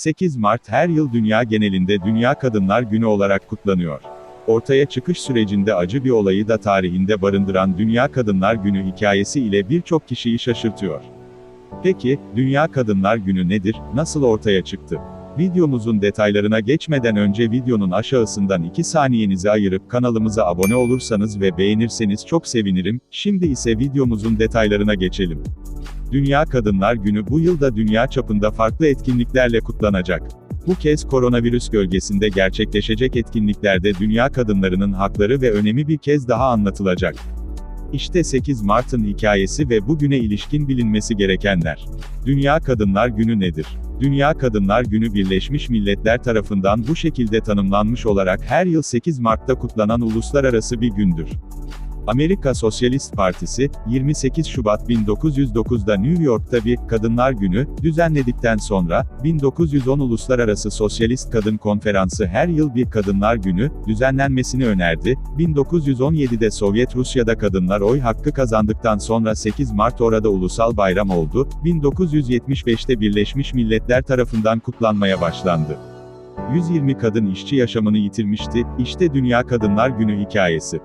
...8 Mart her yıl dünya genelinde Dünya Kadınlar Günü olarak kutlanıyor. Ortaya çıkış sürecinde acı bir olayı da tarihinde barındıran Dünya Kadınlar Günü hikayesi ile birçok kişiyi şaşırtıyor. Peki, Dünya Kadınlar Günü nedir, nasıl ortaya çıktı? Videomuzun detaylarına geçmeden önce videonun aşağısından 2 saniyenizi ayırıp kanalımıza abone olursanız ve beğenirseniz çok sevinirim, şimdi ise videomuzun detaylarına geçelim. Dünya Kadınlar Günü bu yıl da dünya çapında farklı etkinliklerle kutlanacak. Bu kez koronavirüs gölgesinde gerçekleşecek etkinliklerde dünya kadınlarının hakları ve önemi bir kez daha anlatılacak. İşte 8 Mart'ın hikayesi ve bugüne ilişkin bilinmesi gerekenler. Dünya Kadınlar Günü nedir? Dünya Kadınlar Günü Birleşmiş Milletler tarafından bu şekilde tanımlanmış olarak her yıl 8 Mart'ta kutlanan uluslararası bir gündür. Amerika Sosyalist Partisi, 28 Şubat 1909'da New York'ta bir Kadınlar Günü düzenledikten sonra 1910 Uluslararası Sosyalist Kadın Konferansı her yıl bir Kadınlar Günü düzenlenmesini önerdi. 1917'de Sovyet Rusya'da kadınlar oy hakkı kazandıktan sonra 8 Mart orada ulusal bayram oldu. 1975'te Birleşmiş Milletler tarafından kutlanmaya başlandı. 120 kadın işçi yaşamını yitirmişti. İşte Dünya Kadınlar Günü hikayesi.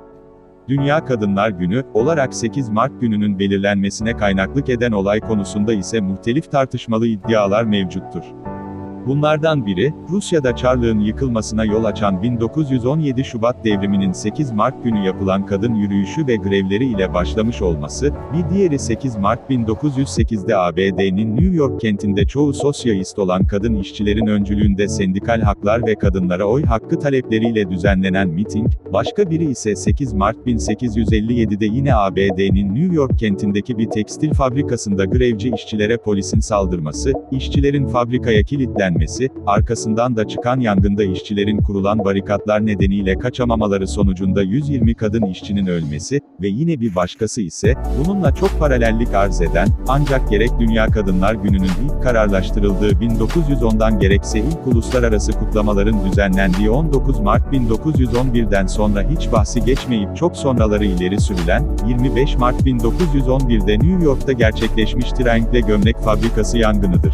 Dünya Kadınlar Günü, olarak 8 Mart gününün belirlenmesine kaynaklık eden olay konusunda ise muhtelif tartışmalı iddialar mevcuttur. Bunlardan biri, Rusya'da Çarlığın yıkılmasına yol açan 1917 Şubat devriminin 8 Mart günü yapılan kadın yürüyüşü ve grevleri ile başlamış olması, bir diğeri 8 Mart 1908'de ABD'nin New York kentinde çoğu sosyalist olan kadın işçilerin öncülüğünde sendikal haklar ve kadınlara oy hakkı talepleriyle düzenlenen miting, başka biri ise 8 Mart 1857'de yine ABD'nin New York kentindeki bir tekstil fabrikasında grevci işçilere polisin saldırması, işçilerin fabrikaya kilitlenmesi, arkasından da çıkan yangında işçilerin kurulan barikatlar nedeniyle kaçamamaları sonucunda 120 kadın işçinin ölmesi ve yine bir başkası ise, bununla çok paralellik arz eden, ancak gerek Dünya Kadınlar Günü'nün ilk kararlaştırıldığı 1910'dan gerekse ilk uluslararası kutlamaların düzenlendiği 19 Mart 1911'den sonra hiç bahsi geçmeyip çok sonraları ileri sürülen, 25 Mart 1911'de New York'ta gerçekleşmiş Triangle Gömlek Fabrikası yangınıdır.